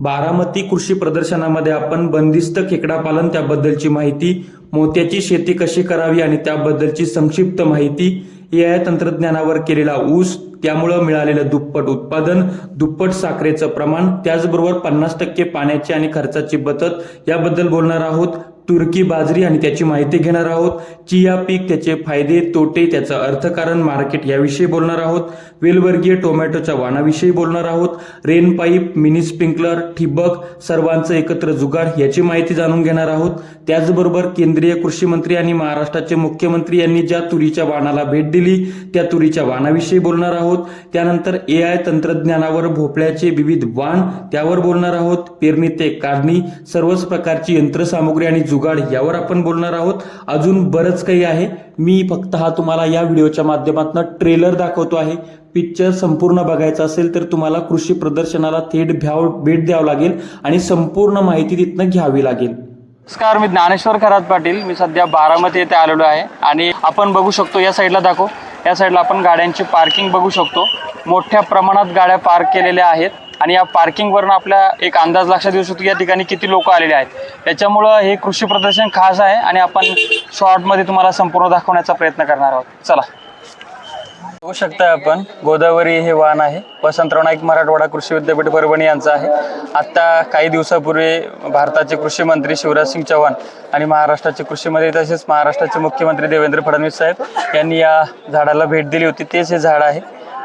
बारामती कृषी प्रदर्शनामध्ये आपण बंदिस्त खेकडा पालन त्याबद्दलची माहिती मोत्याची शेती कशी करावी आणि त्याबद्दलची संक्षिप्त माहिती या तंत्रज्ञानावर केलेला ऊस त्यामुळं मिळालेलं दुप्पट उत्पादन दुप्पट साखरेचं प्रमाण त्याचबरोबर पन्नास टक्के पाण्याची आणि खर्चाची बचत याबद्दल बोलणार आहोत. तुर्की बाजरी आणि त्याची माहिती घेणार आहोत. चिया पीक त्याचे फायदे तोटे त्याचं अर्थकारण मार्केट याविषयी बोलणार आहोत. वेलवर्गीय टोमॅटोच्या वाणाविषयी बोलणार आहोत. रेन पाईप मिनी स्प्रिंकलर ठिबक सर्वांचं एकत्र जुगाड याची माहिती जाणून घेणार आहोत. त्याचबरोबर केंद्रीय कृषी मंत्री आणि महाराष्ट्राचे मुख्यमंत्री यांनी ज्या तुरीच्या वाणाला भेट दिली त्या तुरीच्या वाणाविषयी बोलणार आहोत. त्यानंतर ए आय तंत्रज्ञानावर भोपळ्याचे विविध वाण त्यावर बोलणार आहोत. पेरणी ते काढणी सर्वच प्रकारची यंत्रसामुग्री आणि जुगाड यावर आपण बोलणार आहोत. अजून बरंच काही आहे. मी फक्त हा तुम्हाला या व्हिडिओच्या माध्यमातून ट्रेलर दाखवतो आहे. पिक्चर संपूर्ण बघायचं असेल तर तुम्हाला कृषी प्रदर्शनाला थेट भ्याव भेट द्यावं लागेल आणि संपूर्ण माहिती तिथनं घ्यावी लागेल. नमस्कार मी ज्ञानेश्वर खरात पाटील. मी सध्या बारामती येथे आलेलो आहे. आणि आपण बघू शकतो या साईडला दाखव. या साईडला आपण गाड्यांची पार्किंग बघू शकतो. मोठ्या प्रमाणात गाड्या पार्क केलेल्या आहेत. आणि या पार्किंगवरून आपल्या एक अंदाज लक्षात येऊ शकतो की या ठिकाणी किती लोक आलेले आहेत. त्याच्यामुळं हे कृषी प्रदर्शन खास आहे आणि आपण शॉर्टमध्ये तुम्हाला संपूर्ण दाखवण्याचा प्रयत्न करणार आहोत. चला. बघू शकता आपण गोदावरी हे वाहन आहे. वसंतराव नाईक मराठवाडा कृषी विद्यापीठ परभणी यांचं आहे. आत्ता काही दिवसापूर्वी भारताचे कृषी मंत्री शिवराज सिंग चौहान आणि महाराष्ट्राचे कृषी मंत्री तसेच महाराष्ट्राचे मुख्यमंत्री देवेंद्र फडणवीस साहेब यांनी या झाडाला भेट दिली होती. तेच हे झाड आहे.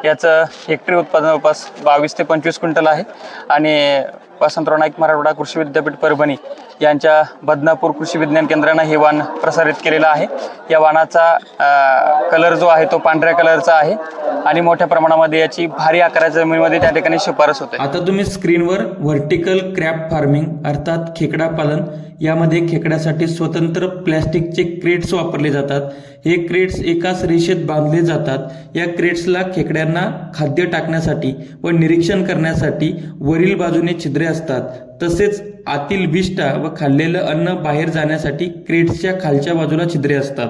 याचं हेक्टरी उत्पादन जवळपास बावीस ते पंचवीस क्विंटल आहे. आणि वसंतराव नाईक मराठवाडा कृषी विद्यापीठ परभणी यांच्या बदनापूर कृषी विज्ञान केंद्रानं हे वाण प्रसारित केलेलं आहे. या वाणाचा कलर जो आहे तो पांढऱ्या कलरचा आहे आणि मोठ्या प्रमाणामध्ये याची भारी आकाराच्या जमिनीमध्ये त्या ठिकाणी शिफारस होते आता तुम्ही स्क्रीनवर व्हर्टिकल क्रॅप फार्मिंग अर्थात खेकडा पालन यामध्ये खेकड्यासाठी स्वतंत्र प्लॅस्टिकचे क्रेट्स वापरले जातात. हे क्रेट्स एकाच रेषेत बांधले जातात. या क्रेट्सला खेकड्यांना खाद्य टाकण्यासाठी व निरीक्षण करण्यासाठी वरील बाजूने छिद्रे असतात. तसेच आतील विष्टा व खाल्लेलं अन्न बाहेर जाण्यासाठी क्रेट्सच्या खालच्या बाजूला छिद्रे असतात.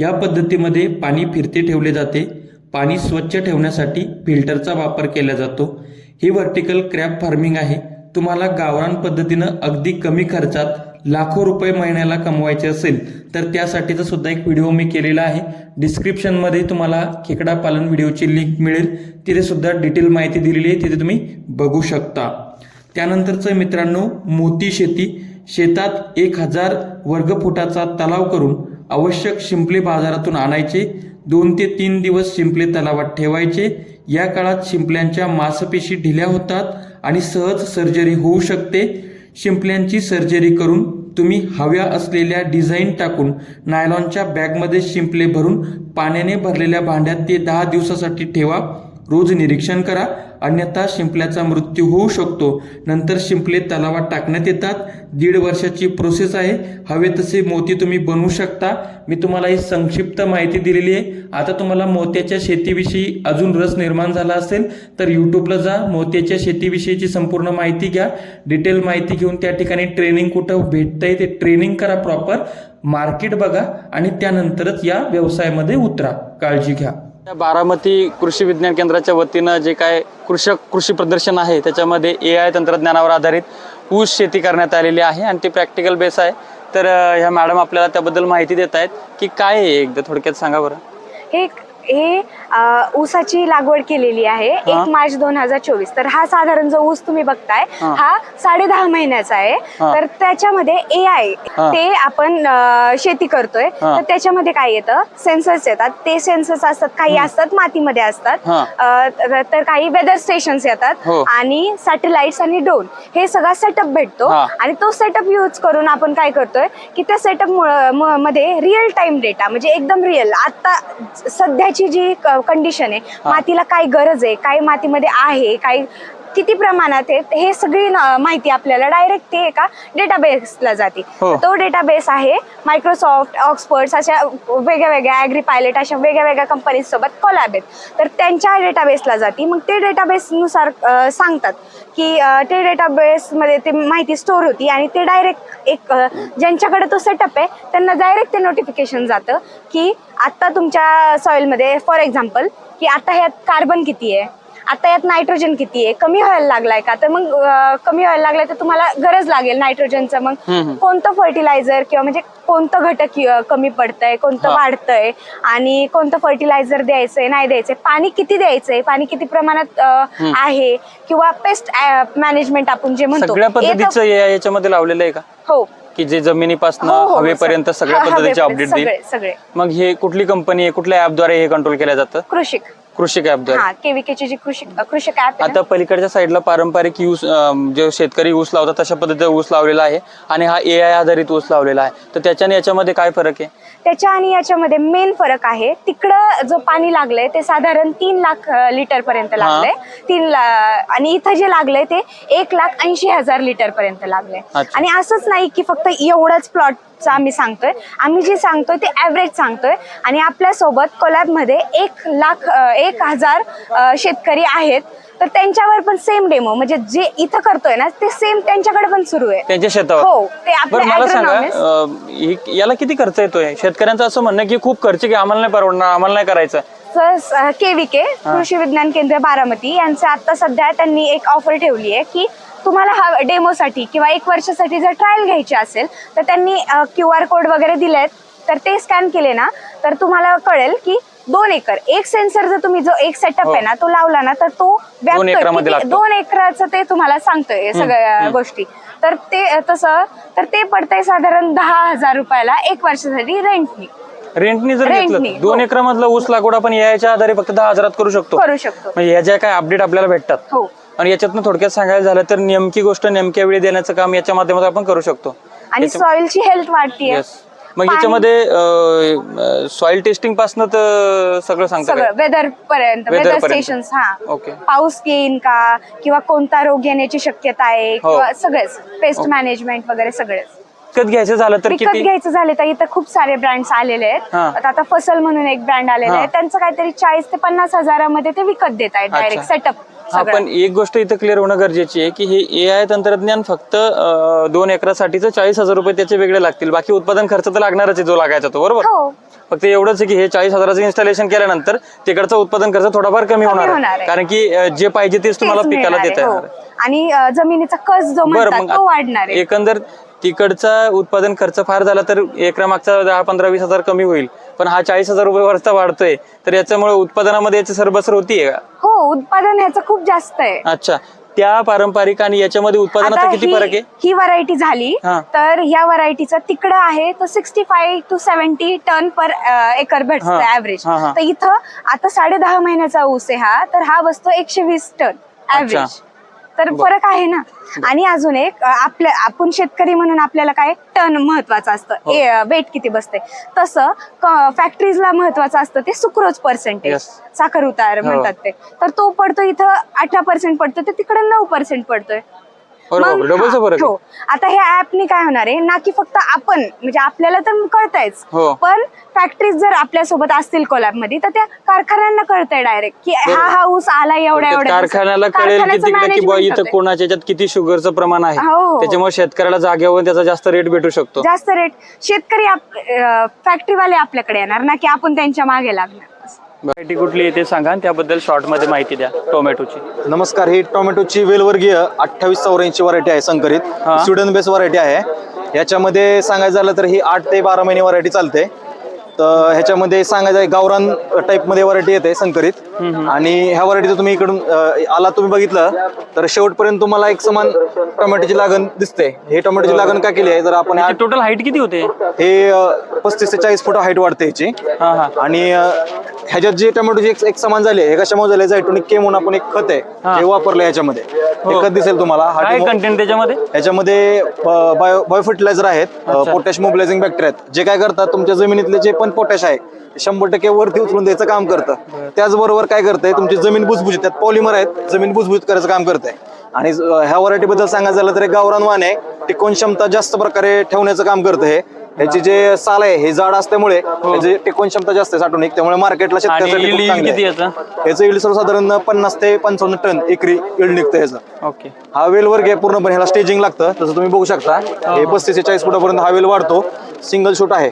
या पद्धतीमध्ये पाणी फिरते ठेवले जाते. पाणी स्वच्छ ठेवण्यासाठी फिल्टरचा वापर केला जातो. ही व्हर्टिकल क्रॅप फार्मिंग आहे. तुम्हाला गावरान पद्धतीनं अगदी कमी खर्चात लाखो रुपये महिन्याला कमवायचे असेल तर त्यासाठीचा सुद्धा एक व्हिडिओ मी केलेला आहे. डिस्क्रिप्शनमध्ये तुम्हाला खेकडा पालन व्हिडिओची लिंक मिळेल. तिथे सुद्धा डिटेल माहिती दिलेली आहे. तिथे तुम्ही बघू शकता. त्यानंतरचं मित्रांनो मोती शेती. शेतात एक हजार वर्गफुटाचा तलाव करून आवश्यक शिंपले बाजारातून आणायचे. दोन ते तीन दिवस शिंपले तलावात ठेवायचे. या काळात शिंपल्यांच्या मांसपेशी ढिल्या होतात आणि सहज सर्जरी होऊ शकते. शिंपल्यांची सर्जरी करून तुम्ही हव्या असलेल्या डिझाईन टाकून नायलॉनच्या बॅगमध्ये शिंपले भरून पाण्याने भरलेल्या भांड्यात ते दहा दिवसासाठी ठेवा. रोज निरीक्षण करा. अन्यथा शिंपल्याचा मृत्यू होऊ शकतो. नंतर शिंपले तलावात टाकण्यात येतात. दीड वर्षाची प्रोसेस आहे. हवे तसे मोती तुम्ही बनवू शकता. मी तुम्हाला ही संक्षिप्त माहिती दिलेली आहे. आता तुम्हाला मोत्याच्या शेतीविषयी अजून रस निर्माण झाला असेल तर यूट्यूबला जा. मोत्याच्या शेतीविषयीची संपूर्ण माहिती घ्या. डिटेल माहिती घेऊन त्या ठिकाणी ट्रेनिंग कुठं भेटतंय ते ट्रेनिंग करा प्रॉपर मार्केट बघा आणि त्यानंतरच या व्यवसायामध्ये उतरा. काळजी घ्या. बारामती कृषी विज्ञान केंद्राच्या वतीनं जे काय कृषक कृषी प्रदर्शन आहे त्याच्यामध्ये ए आय तंत्रज्ञानावर आधारित ऊस शेती करण्यात आलेली आहे आणि ते प्रॅक्टिकल बेस आहे. तर ह्या मॅडम आपल्याला त्याबद्दल माहिती देत आहेत की काय आहे एकदा थोडक्यात सांगा बरं. हे हे ऊसाची लागवड केलेली आहे. एक मार्च दोन हजार चोवीस. तर हा साधारण जो ऊस तुम्ही बघताय हा. साडे दहा महिन्याचा आहे. तर त्याच्यामध्ये ए आय. ते आपण शेती करतोय. तर त्याच्यामध्ये काय येतं? सेन्सर्स येतात. ते सेन्सर्स असतात. काही असतात मातीमध्ये असतात. तर- काही वेदर स्टेशन्स येतात. हो. आणि सॅटेलाइट्स आणि ड्रोन हे सगळा सेटअप भेटतो. आणि तो सेटअप यूज करून आपण काय करतोय? की त्या सेटअपमध्ये रिअल टाइम डेटा म्हणजे एकदम रिअल आता सध्याची जी कंडिशन आहे मातीला काय गरज आहे काय मातीमध्ये आहे काय किती प्रमाणात आहे हे सगळी माहिती आपल्याला डायरेक्ट ते एका डेटाबेसला जाते. हो. तो डेटाबेस आहे मायक्रोसॉफ्ट ऑक्सपर्ट अशा वेगळ्या वेगळ्या ॲग्री पायलट अशा वेगळ्या वेगळ्या कंपनीज सोबत कोलॅब आहेत. तर त्यांच्या डेटाबेसला जाते. मग ते डेटाबेसनुसार सांगतात की ते डेटाबेसमध्ये ते माहिती स्टोअर होती आणि ते डायरेक्ट एक ज्यांच्याकडे तो सेटअप आहे त्यांना डायरेक्ट ते नोटिफिकेशन जातं की आत्ता तुमच्या सॉईलमध्ये फॉर एक्झाम्पल की आता ह्यात कार्बन किती आहे? आता यात नायट्रोजन किती आहे? कमी व्हायला लागलाय का? तर मग कमी व्हायला लागलाय तर तुम्हाला गरज लागेल नायट्रोजनचं मग कोणतं फर्टिलायझर किंवा म्हणजे कोणतं घटक कमी पडतंय कोणतं हा. वाढतंय? आणि कोणतं फर्टिलायझर द्यायचंय नाही द्यायचंय? पाणी किती द्यायचंय? पाणी किती प्रमाणात आहे? किंवा पेस्ट मॅनेजमेंट आपण जे म्हणतो हे पद्धतीचं याच्यामध्ये लावलेलं आहे का? हो. की जे जमिनीपासून हो, हो, हवेपर्यंत सग- सगळ्या हा, पद्धतीचे हवेपर्यंत अपडेट देईल? सगळे. मग हे कुठली कंपनी आहे? कुठल्या ऍपद्वारे हे कंट्रोल केलं जातं? कृषिक. कृषिक ऍपद्वारे हा केवीकेची जी कृषी कृषिक ऍप आता पलीकडच्या साईडला पारंपरिक ऊस जे शेतकरी ऊस लावतात तशा पद्धतीचा ऊस लावलेला आहे आणि हा ए आय आधारित ऊस लावलेला आहे. तर त्याच्याने याच्यामध्ये काय फरक आहे? त्याच्या आणि याच्यामध्ये मेन फरक आहे. तिकडं जो पाणी लागलंय ते साधारण तीन लाख लिटर पर्यंत लागलंय. तीन ला- आणि इथं जे लागलंय ते एक लाख ऐंशी हजार लिटर पर्यंत लागलंय. अच्छा. आणि असंच नाही की फक्त एवढंच प्लॉटचं आम्ही सांगतोय. आम्ही जे सांगतोय ते ऍव्हरेज सांगतोय. आणि आपल्यासोबत कोलॅबमध्ये एक लाख अं, एक हजार अं, शेतकरी आहेत. तर त्यांच्यावर पण सेम डेमो म्हणजे जे इथं करतोय ना ते सेम त्यांच्याकडे पण सुरू आहे. त्यांच्या शेतावर? हो ते बरं मला सांगा अं, हे- याला किती खर्च येतोय? शेतकऱ्यांचं असं म्हणणं आहे की खूप खर्च की आम्हाला नाही परवडणार आम्हाला नाही करायचं. केविके कृषी विज्ञान केंद्र बारामती. यांचं आता सध्या त्यांनी एक ऑफर ठेवली आहे की तुम्हाला हा डेमोसाठी किंवा एक वर्षासाठी जर ट्रायल घ्यायची असेल तर त्यांनी क्यू आर कोड वगैरे दिलेत. तर ते स्कॅन केले ना तर तुम्हाला कळेल की दोन एकर. एक सेन्सर जर तुम्ही जो एक सेटअप आहे ना तो लावला ना तर तो लागतो. दोन एकराचं ते तुम्हाला सांगतोय सगळ्या गोष्टी. तर ते तसं तर ते पडतंय साधारण दहा हजार रुपयाला एक वर्षासाठी रेंटनी रेंटनी जर घेतलं दोन हो. एकरामधला ऊस लागवड आपण याच्या आधारे फक्त दहा हजारात करू शकतो. करू शकतो. म्हणजे या ज्या काय अपडेट आपल्याला भेटतात. हो. आणि याच्यातनं थोडक्यात सांगायला झालं तर नेमकी गोष्ट नेमक्या वेळी देण्याचं काम याच्या माध्यमातून आपण करू शकतो. आणि सॉइलची हेल्थ वाढतीये. मग याच्यामध्ये सॉइल टेस्टिंग पासन तर सगळं सांगता सगळं वेदर पर्यंत Weather वेदर पर्यंत. स्टेशन हा Okay. पाऊस येईन का किंवा कोणता रोग येण्याची शक्यता आहे हो. किंवा सगळेच पेस्ट मॅनेजमेंट वगैरे सगळेच विकत घ्यायचं झालं तर विकत किती घ्यायचं झाले तर इथं खूप सारे ब्रँड्स आलेले आहेत हा. आता आता फसल म्हणून एक ब्रँड आलेला हा. आहे त्यांचं काहीतरी चाळीस ते पन्नास हजारामध्ये ते विकत देत आहेत डायरेक्ट. सेटअप हा पण एक गोष्ट इथं क्लिअर होणं गरजेची आहे की हे ए आय तंत्रज्ञान फक्त अं, दोन एकरासाठीच चाळीस हजार रुपये त्याचे वेगळे लागतील. बाकी उत्पादन खर्च तर लागणारच आहे जो लागायचा तो बरोबर? हो. फक्त एवढंच की हे चाळीस हजाराचं इन्स्टॉलेशन केल्यानंतर तिकडचं उत्पादन खर्च थोडाफार कमी होणार आहे. कारण की जे पाहिजे तेच तुम्हाला पिकाला देता हो. येणार आहे. आणि जमिनीचा कस जो बरं म्हणतात तो वाढणार आहे. एकंदर तिकडचा उत्पादन खर्च फार झाला तर एकरा मागचा दहा पंधरा वीस हजार कमी होईल. पण हा चाळीस हजार रुपये वरचा वाढतोय. तर याच्यामुळे उत्पादनामध्ये याची सरबसर होतीये का? हो उत्पादन ह्याचं खूप जास्त आहे. अच्छा. त्या पारंपरिक आणि याच्यामध्ये उत्पादनाचा आता किती ही- फरक आहे ही व्हरायटी झाली हा. तर ह्या व्हरायटीचा तिकडं आहे तो sixty five two seventy ton per acre भेटतो हा. ऍव्हरेज हा, हा. तर इथं आता साडे दहा महिन्याचा ऊस आहे हा तर हा बसतो एकशे वीस टन ऍव्हरेज तर फरक आहे ना. आणि अजून एक आपल्या आपण शेतकरी म्हणून आपल्याला काय टन महत्वाचं हो. असतं वेट किती बसते तसं फॅक्टरीजला महत्वाचं असतं ते सुक्रोज पर्सेंटेज. साखर उतार हो. म्हणतात ते. तर तो पडतो इथं अठरा पर्सेंट पडतो तर तिकडे नऊ पर्सेंट पडतोय. बरोबर फरक हो आहे. आता ह्या ऍपनी काय होणार आहे ना की फक्त आपण म्हणजे आपल्याला तर कळतायच हो. पण फॅक्टरीज जर आपल्यासोबत असतील कोलॅबमध्ये तर त्या कारखान्यांना कळतंय डायरेक्ट की हा हा ऊस आला एवढ्या एवढ्या कारखान्याला. कळेल की कारखान्याचं तिकडे की बुवा management इथं. कोणाच्या याच्यात किती शुगरचं प्रमाण आहे हो, हो. त्याच्यामुळे शेतकऱ्याला जागेवर त्याचा जास्त रेट भेटू शकतो जास्त रेट शेतकरी फॅक्टरीवाले आपल्याकडे येणार ना की आपण त्यांच्या मागे लागणार व्हरायटी कुठली आहे ते सांगा आणि त्याबद्दल शॉर्टमध्ये माहिती द्या टोमॅटोची. नमस्कार ही टोमॅटोची वेलवर्गीय अठ्ठावीस चौऱ्याऐंशी व्हरायटी आहे संकरित. हा. स्वीडन बेस व्हरायटी आहे. याच्यामध्ये सांगायचं झालं तर ही आठ ते बारा महिने व्हरायटी चालते. तर ह्याच्यामध्ये सांगायचं आहे गावरान टाईपमध्ये व्हरायटी येते संकरित. आणि ह्या व्हरायटीचं तुम्ही इकडून अं, आला तुम्ही बघितलं तर शेवटपर्यंत तुम्हाला एक समान टोमॅटोची लागण दिसते. हे टोमॅटोची लागण का केली आहे? जर आपण ह्या- टोटल हाईट किती होते? हे पस्तीस ते चाळीस फूट हाईट वाढते ह्याची हा हा. आणि अ, ह्याच्यात जे टोमॅटोची एक एक समान झाले हे कशामुळे झाले जायटोनिक के म्हणून आपण एक खत आहे हा. हे वापरलं याच्यामध्ये हे. खत दिसेल तुम्हाला. हा काय डेमो- कंटेंट त्याच्यामध्ये? याच्यामध्ये बायो बायो फर्टिलायझर आहेत. पोटॅश मोबिलायझिंग बॅक्टेरिया आहेत. जे काय करतात तुमच्या जमिनीतले जे पण पोटॅश आहे. शंभर टक्के वरती उचलून द्यायचं काम करतं. त्याचबरोबर काय करतंय तुमची जमीन बुजबुजीत त्यात पॉलिमर आहेत. जमीन बुजबुजीत करायचं काम करतंय. आणि ह्या व्हरायटी बद्दल सांगायचं झालं तर गावरान वाण आहे. टिकवून क्षमता जास्त प्रकारे ठेवण्याचं काम करतं हे. ह्याची जे साल आहे हे जाड असल्यामुळे त्याची टिकवून क्षमता जास्त आहे साठवणूक त्यामुळे मार्केटला हो. शेतकऱ्यासाठी खूप चांगलं आहे. इल्ड सर्वसाधारण पन्नास ते पंचावन्न टन एकरी इल्ड निघतं ह्याचं ओके. हा वेल वर्ग आहे पूर्णपणे ह्याला स्टेजिंग लागतं. तसं तुम्ही बघू शकता. हे पस्तीस ते चाळीस फुटापर्यंत हा वेल वाढतो. सिंगल शूट आहे.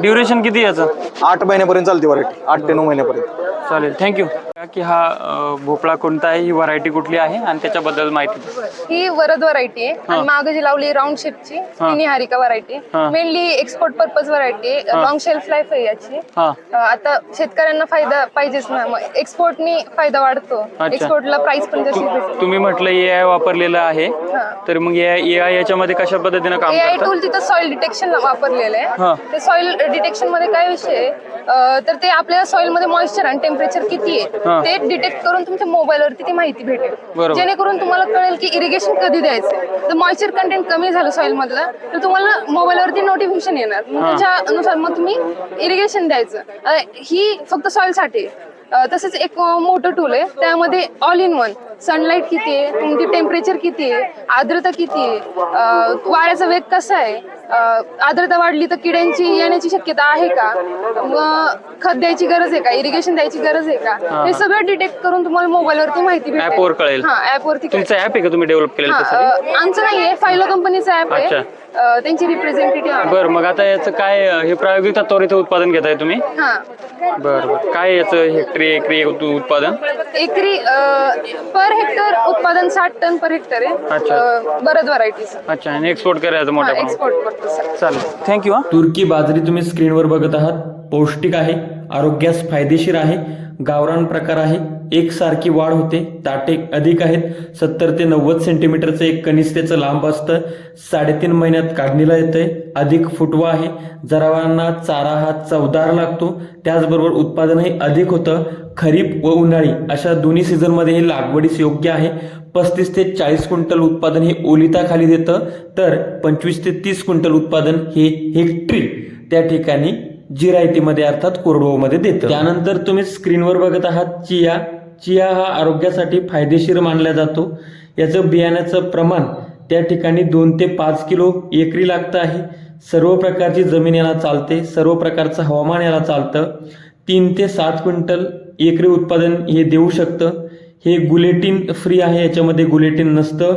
ड्युरेशन किती याचं? आठ महिन्यापर्यंत चालते व्हरायटी आठ ते नऊ महिन्यापर्यंत. चालेल. थँक्यू की हा अ, भोपळा कोणता आहे ही व्हरायटी कुठली आहे आणि त्याच्याबद्दल माहिती द्या. ही वरद व्हरायटी आहे आणि मागे जी लावली राऊंड शेपची हा. ती निहारिका व्हरायटी हा. Mainly export purpose variety long shelf life आहे याची. हा. अं, आता शेतकऱ्यांना फायदा पाहिजेच ना. एक्सपोर्टनी फायदा वाढतो. एक्सपोर्टला प्राइस पण जशी भेटते. तुम्ही म्हटलं ए आय वापरलेलं आहे. हा. तर मग ए आय याच्यामध्ये कशा पद्धतीनं काम एआय करतं? टूल तिथं सॉइल डिटेक्शन वापरलेलं हा. आहे ते सॉइल डिटेक्शनमध्ये काय विषय आहे? अं, तर ते आपल्या सॉइलमध्ये मॉइश्चर आणि टेम्परेचर किती. आहे ते डिटेक्ट करून तुमच्या मोबाईलवरती ती माहिती भेटेल. जेणेकरून तुम्हाला कळेल की इरिगेशन कधी द्यायचं जर मॉइश्चर कंटेंट कमी झालं सॉइल मधलं तर तुम्हाला मोबाईलवरती नोटिफिकेशन येणार मग हा. त्याच्यानुसार मग तुम्ही इरिगेशन द्यायचं ही फक्त सॉइलसाठी तसेच एक मोठं टूल आहे. त्यामध्ये ऑल इन वन सनलाईट किती आहे? तुमची टेम्परेचर किती आहे? आर्द्रता किती आहे? वाऱ्याचा वेग कसा आहे? आर्द्रता वाढली तर किड्यांची येण्याची शक्यता आहे का? मग खत द्यायची गरज आहे का? इरिगेशन द्यायची गरज आहे का? हे. सगळं डिटेक्ट करून तुम्हाला मोबाईलवरती माहिती भेटेल. App वर कळेल. हा ऍप. तुमचं आहे का? तुम्ही डेव्हलप केलेलं त्यासाठी अं, आमचं नाहीये. फायलो कंपनीचं ऍप आहे. त्यांची रिप्रेझेंटेटिव्ह बरं मग आता याचं काय हे प्रायोगिक तत्वावर इथं उत्पादन घेताय तुम्ही? हा. बरं बरं. काय याचं हेक्टरी एकरी उत- उत्पादन? एकरी पर हेक्टर उत्पादन साठ टन पर हेक्टर अच्छा. आहे बरंच व्हरायटीज अच्छा आणि एक्सपोर्ट करायचं मोठ्या प्रमाणात. एक्सपोर्ट करतो सर चालेल. थँक्यू हा. तुर्की बाजरी तुम्ही स्क्रीनवर बघत आहात. पौष्टिक आहे. आरोग्यास फायदेशीर आहे गावरान प्रकार आहे एकसारखी वाढ होते ताटे अधिक आहेत सत्तर ते नव्वद सेंटीमीटरचं एक कनिष्ठेचं लांब असतं साडेतीन महिन्यात काढणीला येतंय अधिक फुटवा आहे जनावरांना चारा हा चवदार लागतो त्याचबरोबर उत्पादनही अधिक होतं खरीप व उन्हाळी अशा दोन्ही सीझनमध्ये हे लागवडीस योग्य आहे पस्तीस ते चाळीस क्विंटल उत्पादन हे ओलिताखाली देतं तर पंचवीस ते तीस क्विंटल उत्पादन हे हेक्टरी त्या ठिकाणी जिरायतीमध्ये अर्थात कोरडवाहूमध्ये देतं. त्यानंतर तुम्ही स्क्रीनवर बघत आहात चिया. चिया हा आरोग्यासाठी फायदेशीर मानला जातो. याचं बियाण्याचं प्रमाण त्या ठिकाणी दोन ते पाच किलो एकरी लागतं आहे. सर्व प्रकारची जमीन याला चालते. सर्व प्रकारचं हवामान याला चालतं. तीन ते सात क्विंटल एकरी उत्पादन हे देऊ शकतं. हे गुलेटिन फ्री आहे याच्यामध्ये गुलेटिन नसतं.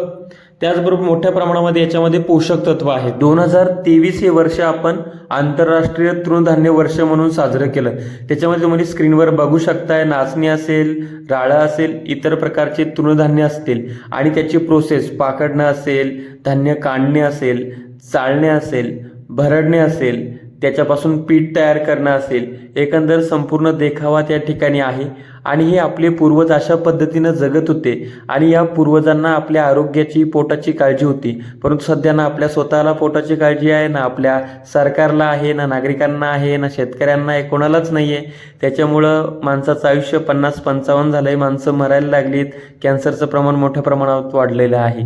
त्याचबरोबर मोठ्या प्रमाणामध्ये याच्यामध्ये पोषक तत्व आहे. दोन हजार तेवीस हे वर्ष आपण आंतरराष्ट्रीय तृणधान्य वर्ष म्हणून साजरं केलं. त्याच्यामध्ये तुम्ही स्क्रीनवर बघू शकताय नाचणी असेल राळं असेल इतर प्रकारचे तृणधान्य असतील. आणि त्याची प्रोसेस पाकडणं असेल धान्य काढणे असेल चाळणे असेल भरडणे असेल त्याच्यापासून पीठ तयार करणं असेल. एकंदर संपूर्ण देखावा त्या ठिकाणी आहे. आणि हे आपले पूर्वज अशा पद्धतीनं जगत होते. आणि या पूर्वजांना आपल्या आरोग्याची पोटाची काळजी होती. परंतु सध्या ना आपल्या स्वतःला पोटाची काळजी आहे ना आपल्या सरकारला आहे ना नागरिकांना आहे ना शेतकऱ्यांना आहे कोणालाच नाही आहे त्याच्यामुळं माणसाचं आयुष्य पन्नास पंचावन्न झालं आहे माणसं मरायला लागलीत. कॅन्सरचं प्रमाण मोठ्या प्रमाणात वाढलेलं आहे.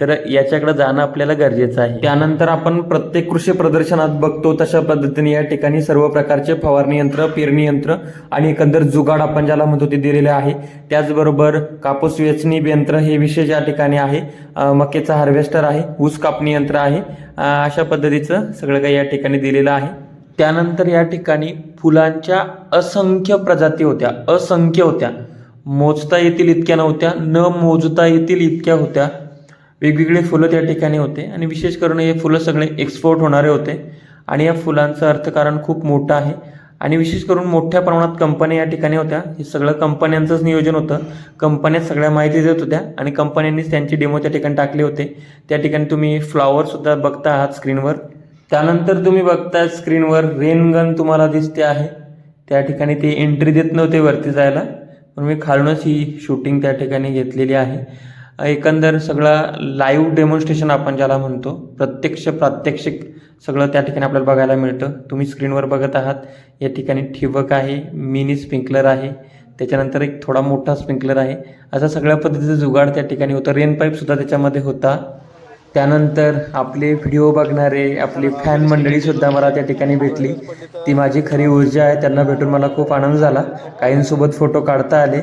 तर याच्याकडे जाणं आपल्याला गरजेचं आहे. त्यानंतर आपण प्रत्येक कृषी प्रदर्शनात बघतो तशा पद्धतीने या ठिकाणी सर्व प्रकारचे फवारणी यंत्र पेरणी यंत्र आणि एकंदर जुगाड आपण ज्याला म्हणतो ते दिलेले आहे. त्याचबरोबर कापूस वेचणी यंत्र हे विशेष या ठिकाणी आहे. अं, हार्वेस्टर आहे. ऊस कापणी यंत्र आहे. अशा पद्धतीचं सगळं काही या ठिकाणी दिलेलं आहे. त्यानंतर या ठिकाणी फुलांच्या असंख्य प्रजाती होत्या. असंख्य होत्या. मोजता येतील इतक्या नव्हत्या. न मोजता येतील इतक्या होत्या. वेगवेगळे फुलं त्या ठिकाणी होते. आणि विशेष करून हे फुलं सगळे एक्सपोर्ट होणारे होते. आणि या फुलांचं अर्थकारण खूप मोठं आहे. आणि विशेष करून मोठ्या प्रमाणात कंपन्या या ठिकाणी होत्या. हे सगळं कंपन्यांचंच नियोजन होतं. कंपन्या सगळ्या माहिती देत होत्या आणि कंपन्यांनीच त्यांची डेमो त्या ठिकाणी टाकले होते. त्या ठिकाणी तुम्ही फ्लॉवरसुद्धा बघता आहात स्क्रीनवर त्यानंतर तुम्ही बघता स्क्रीनवर रेन गन तुम्हाला दिसते आहे. त्या ठिकाणी ते एंट्री देत नव्हते वरती जायला. पण मी खालूनच ही शूटिंग त्या ठिकाणी घेतलेली आहे. एकंदर सगळा लाईव्ह डेमॉन्स्ट्रेशन आपण ज्याला म्हणतो प्रत्यक्ष प्रात्यक्षिक सगळं त्या ठिकाणी आपल्याला बघायला मिळतं. तुम्ही स्क्रीनवर बघत आहात. या ठिकाणी ठिबक आहे मिनी स्प्रिंकलर आहे. त्याच्यानंतर एक थोडा मोठा स्प्रिंकलर आहे. असा सगळ्या पद्धतीचं जुगाड त्या ठिकाणी होतं. रेन पाईपसुद्धा त्याच्यामध्ये होता. त्यानंतर आपले व्हिडिओ बघणारे आपली फॅन मंडळीसुद्धा मला त्या ठिकाणी भेटली. ती माझी खरी ऊर्जा आहे. त्यांना भेटून मला खूप आनंद झाला. काहींसोबत फोटो काढता आले.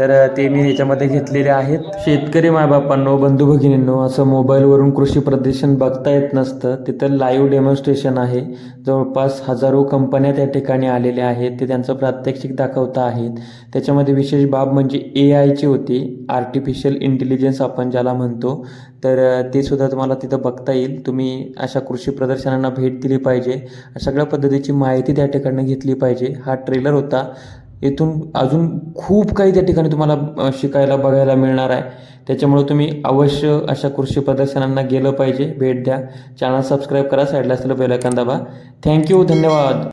तर ते मी याच्यामध्ये घेतलेले आहेत. शेतकरी मायबापांनो बंधू भगिनींनो असं मोबाईलवरून कृषी प्रदर्शन बघता येत नसतं. तिथं लाईव्ह डेमॉन्स्ट्रेशन आहे. जवळपास हजारो कंपन्या त्या ठिकाणी आलेल्या आहेत. ते त्यांचं प्रात्यक्षिक दाखवता आहेत. त्याच्यामध्ये विशेष बाब म्हणजे ए आयची होती. आर्टिफिशियल इंटेलिजन्स आपण ज्याला म्हणतो. तर ते सुद्धा तुम्हाला तिथं बघता येईल. तुम्ही अशा कृषी प्रदर्शनांना भेट दिली पाहिजे. सगळ्या पद्धतीची माहिती त्या ठिकाणी घेतली पाहिजे. हा ट्रेलर होता. इथून अजून खूप काही त्या ठिकाणी तुम्हाला शिकायला बघायला मिळणार आहे. त्याच्यामुळे तुम्ही अवश्य अशा कृषी प्रदर्शनांना गेलं पाहिजे. भेट द्या. चॅनल सबस्क्राईब करा. साईडला असलेलं बेल आयकॉन दाबा. थँक्यू. धन्यवाद.